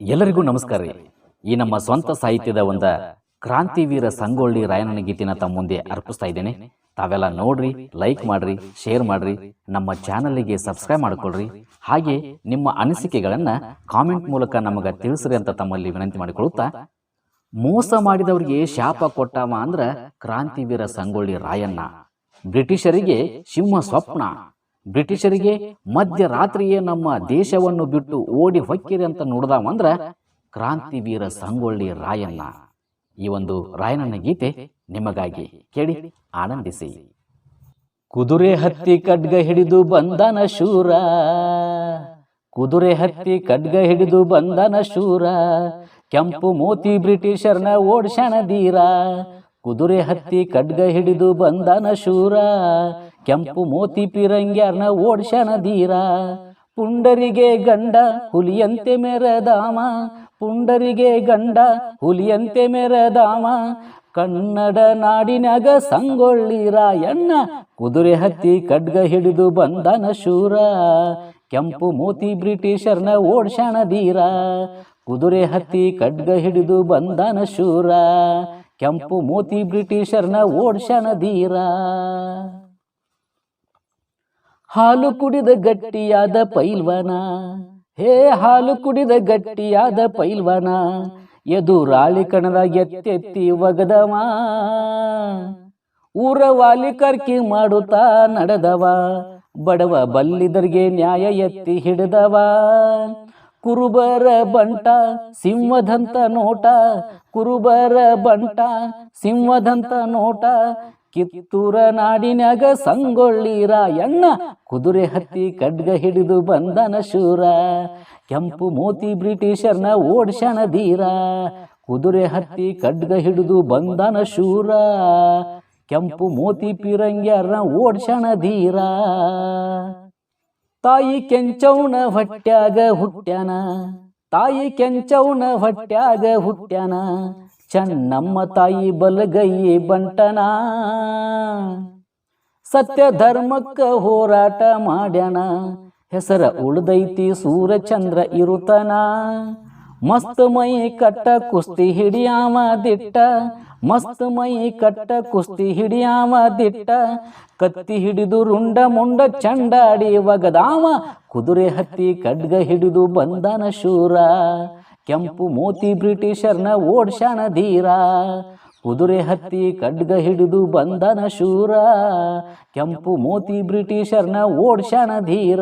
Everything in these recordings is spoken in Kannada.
ಎಲ್ಲರಿಗೂ ನಮಸ್ಕಾರ ರೀ. ಈ ನಮ್ಮ ಸ್ವಂತ ಸಾಹಿತ್ಯದ ಒಂದ ಕ್ರಾಂತಿವೀರ ಸಂಗೊಳ್ಳಿ ರಾಯಣ್ಣನ ಗೀತಿನ ತಮ್ಮ ಮುಂದೆ ಅರ್ಪಿಸ್ತಾ ಇದ್ದೇನೆ. ತಾವೆಲ್ಲ ನೋಡ್ರಿ ಲೈಕ್ ಮಾಡ್ರಿ ಶೇರ್ ಮಾಡ್ರಿ, ನಮ್ಮ ಚಾನಲ್ಗೆ ಸಬ್ಸ್ಕ್ರೈಬ್ ಮಾಡ್ಕೊಳ್ರಿ. ಹಾಗೆ ನಿಮ್ಮ ಅನಿಸಿಕೆಗಳನ್ನ ಕಾಮೆಂಟ್ ಮೂಲಕ ನಮಗೆ ತಿಳಿಸ್ರಿ ಅಂತ ತಮ್ಮಲ್ಲಿ ವಿನಂತಿ ಮಾಡಿಕೊಳ್ಳುತ್ತಾ, ಮೋಸ ಮಾಡಿದವರಿಗೆ ಶಾಪ ಕೊಟ್ಟವ ಅಂದ್ರ ಕ್ರಾಂತಿವೀರ ಸಂಗೊಳ್ಳಿ ರಾಯಣ್ಣ. ಬ್ರಿಟಿಷರಿಗೆ ಸಿಂಹ ಸ್ವಪ್ನ. ಬ್ರಿಟಿಷರಿಗೆ ಮಧ್ಯರಾತ್ರಿಯೇ ನಮ್ಮ ದೇಶವನ್ನು ಬಿಟ್ಟು ಓಡಿ ಹೊಕ್ಕಿರಿ ಅಂತ ನೋಡ್ದಾವಂದ್ರೆ ಕ್ರಾಂತಿವೀರ ಸಂಗೊಳ್ಳಿ ರಾಯಣ್ಣ. ಈ ಒಂದು ರಾಯಣ್ಣನ ಗೀತೆ ನಿಮಗಾಗಿ ಕೇಳಿ ಆನಂದಿಸಿ. ಕುದುರೆ ಹತ್ತಿ ಖಡ್ಗ ಹಿಡಿದು ಬಂದನ ಶೂರ. ಕುದುರೆ ಹತ್ತಿ ಖಡ್ಗ ಹಿಡಿದು ಬಂದನ ಶೂರ. ಕೆಂಪು ಮೋತಿ ಬ್ರಿಟಿಷರ್ನ ಓಡ್ಸಣ ದೀರ ಕುದುರೆ ಹತ್ತಿ ಖಡ್ಗ ಹಿಡಿದು ಬಂದನ ಶೂರ. ಕೆಂಪು ಮೋತಿ ಪಿರಂಗ್ಯಾರ್ನ ಧೀರ. ಪುಂಡರಿಗೆ ಗಂಡ ಹುಲಿಯಂತೆ ಮೆರದಾಮ. ಪುಂಡರಿಗೆ ಗಂಡ ಹುಲಿಯಂತೆ ಮೆರದಾಮ. ಕನ್ನಡ ನಾಡಿನಾಗ ಸಂಗೊಳ್ಳಿ ರಾಯಣ್ಣ ಕುದುರೆ ಹತ್ತಿ ಖಡ್ಗ ಹಿಡಿದು ಬಂದನ ಶೂರ. ಕೆಂಪು ಮೋತಿ ಬ್ರಿಟಿಷರ್ನ ಓಡ್ಸಣ ಧೀರ. ಕುದುರೆ ಹತ್ತಿ ಖಡ್ಗ ಹಿಡಿದು ಬಂದನ ಶೂರ. ಕೆಂಪು ಮೋತಿ ಬ್ರಿಟಿಷರ್ನ ಓಡ್ಸಣ ಧೀರ. ಹಾಲು ಕುಡಿದ ಗಟ್ಟಿಯಾದ ಪೈಲ್ವನ. ಹೇ, ಹಾಲು ಕುಡಿದ ಗಟ್ಟಿಯಾದ ಪೈಲ್ವನ. ಎದುರಾಳಿ ಕಣದ ಎತ್ತೆತ್ತಿ ಒಗದವ. ಊರ ವಾಲಿ ಕರ್ಕಿ ಮಾಡುತ್ತಾ ನಡೆದವ. ಬಡವ ಬಲ್ಲಿದರಿಗೆ ನ್ಯಾಯ ಎತ್ತಿ ಹಿಡಿದವ. ಕುರುಬರ ಬಂಟ, ಸಿಂಹದಂತ ನೋಟ. ಕುರುಬರ ಬಂಟ, ಸಿಂಹದಂತ ನೋಟ. ಕಿತ್ತೂರ ನಾಡಿನಾಗ ಸಂಗೊಳ್ಳೀರ ಎಣ್ಣ, ಕುದುರೆ ಹತ್ತಿ ಖಡ್ಗ ಹಿಡಿದು ಬಂದನ ಶೂರ. ಕೆಂಪು ಮೋತಿ ಬ್ರಿಟಿಷರ್ನ ಓಡ್ಸಣ ಧೀರ, ಕುದುರೆ ಹತ್ತಿ ಖಡ್ಗ ಹಿಡಿದು ಬಂದನ ಶೂರ. ಕೆಂಪು ಮೋತಿ ಪಿರಂಗ್ಯರ್ನ ಓಡ್ಸಣ ಧೀರ. ತಾಯಿ ಕೆಂಚೌನ ಹೊಟ್ಯಾಗ ಹುಟ್ಟ್ಯಾನ, ತಾಯಿ ಕೆಂಚೌನ ಹೊಟ್ಯಾಗ ಹುಟ್ಟ್ಯಾನ. ಚೆನ್ನಮ್ಮ ತಾಯಿ ಬಲಗೈ ಬಂಟನ. ಸತ್ಯ ಧರ್ಮಕ್ಕ ಹೋರಾಟ ಮಾಡ್ಯಾನ, ಹೆಸರ ಉಳ್ದೈತಿ ಸೂರ್ಯಚಂದ್ರ ಇರುತನ. ಮಸ್ತ್ ಮೈ ಕಟ್ಟ ಕುಸ್ತಿ ಹಿಡಿಯಾಮ ದಿಟ್ಟ, ಮಸ್ತ್ ಮೈ ಕಟ್ಟ ಕುಸ್ತಿ ಹಿಡಿಯಾಮ ದಿಟ್ಟ. ಕತ್ತಿ ಹಿಡಿದು ರುಂಡ ಮುಂಡ ಚಂಡಾಡಿ ಒಗದಾಮ ಕುದುರೆ ಹತ್ತಿ ಖಡ್ಗ ಹಿಡಿದು ಬಂದನ ಶೂರ. ಕೆಂಪು ಮೋತಿ ಬ್ರಿಟಿಷರ್ನ ಓಡ್ಸಣ ಧೀರ. ಕುದುರೆ ಹತ್ತಿ ಖಡ್ಗ ಹಿಡಿದು ಬಂದನ ಶೂರ. ಕೆಂಪು ಮೋತಿ ಬ್ರಿಟಿಷರ್ನ ಓಡ್ಸಣ ಧೀರ.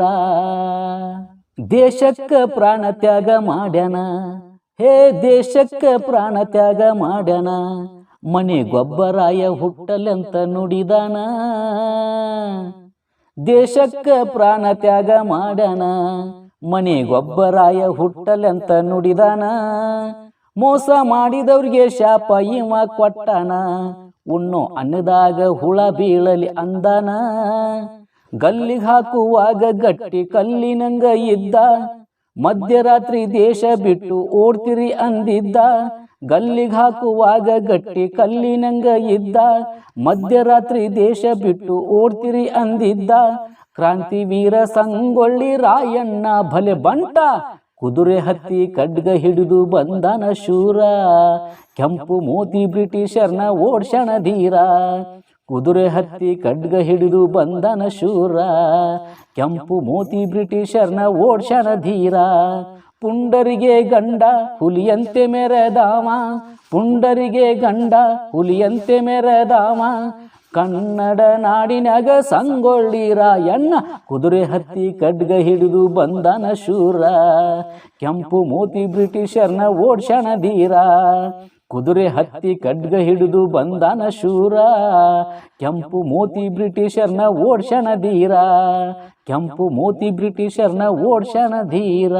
ದೇಶಕ್ಕ ಪ್ರಾಣ ತ್ಯಾಗ ಮಾಡ್ಯಾನ. ಹೇ ದೇಶಕ್ಕ ಪ್ರಾಣ ತ್ಯಾಗ ಮಾಡ್ಯಾನ. ಮನೆ ಗೊಬ್ಬರಾಯ ಹುಟ್ಟಲೆಂತ ನುಡಿದಾನ. ದೇಶಕ್ಕ ಪ್ರಾಣ ತ್ಯಾಗ ಮಾಡ್ಯಾನ. ಮನೆ ಗೊಬ್ಬರಾಯ ಹುಟ್ಟಲೆಂತ ನುಡಿದಾನ. ಮೋಸ ಮಾಡಿದವ್ರಿಗೆ ಶಾಪ ಇವ ಕೊಟ್ಟಾನ. ಉಣ್ಣೋ ಅನ್ನದಾಗ ಹುಳ ಬೀಳಲಿ ಅಂದಾನ. ಗಲ್ಲಿಗೆ ಹಾಕುವಾಗ ಗಟ್ಟಿ ಕಲ್ಲಿನಂಗ ಇದ್ದ. ಮಧ್ಯರಾತ್ರಿ ದೇಶ ಬಿಟ್ಟು ಓಡ್ತಿರಿ ಅಂದಿದ್ದ. ಗಲ್ಲಿಗೆ ಹಾಕುವಾಗ ಗಟ್ಟಿ ಕಲ್ಲಿನಂಗ ಇದ್ದ. ಮಧ್ಯರಾತ್ರಿ ದೇಶ ಬಿಟ್ಟು ಓಡ್ತಿರಿ ಅಂದಿದ್ದ. ಕ್ರಾಂತಿವೀರ ಸಂಗೊಳ್ಳಿ ರಾಯಣ್ಣ ಭಲೆ ಬಂಟ, ಕುದುರೆ ಹತ್ತಿ ಖಡ್ಗ ಹಿಡಿದು ಬಂದನ ಶೂರ, ಕೆಂಪು ಮೋತಿ ಬ್ರಿಟಿಷರ್ನ ಓಡ್ಸಣ ಧೀರ, ಕುದುರೆ ಹತ್ತಿ ಖಡ್ಗ ಹಿಡಿದು ಬಂದನ ಶೂರ, ಕೆಂಪು ಮೋತಿ ಬ್ರಿಟಿಷರ್ನ ಓಡ್ಸಣ ಧೀರ, ಪುಂಡರಿಗೆ ಗಂಡ ಹುಲಿಯಂತೆ ಮೆರೆದಾಮ ಪುಂಡರಿಗೆ ಗಂಡ ಹುಲಿಯಂತೆ ಮೆರೆದಾಮ ಕನ್ನಡ ನಾಡಿನಾಗ ಸಂಗೊಳ್ಳಿ ರಾಯಣ್ಣ ಕುದುರೆ ಹತ್ತಿ ಖಡ್ಗ ಹಿಡಿದು ಬಂದನ ಶೂರ. ಕೆಂಪು ಮೋತಿ ಬ್ರಿಟಿಷರ್ನ ಓಡ್ಸಣ ಧೀರ. ಕುದುರೆ ಹತ್ತಿ ಖಡ್ಗ ಹಿಡಿದು ಬಂದನ ಶೂರ. ಕೆಂಪು ಮೋತಿ ಬ್ರಿಟಿಷರ್ನ ಓಡ್ಸಣ ಧೀರ. ಕೆಂಪು ಮೋತಿ ಬ್ರಿಟಿಷರ್ನ ಓಡ್ಸಣ ಧೀರ.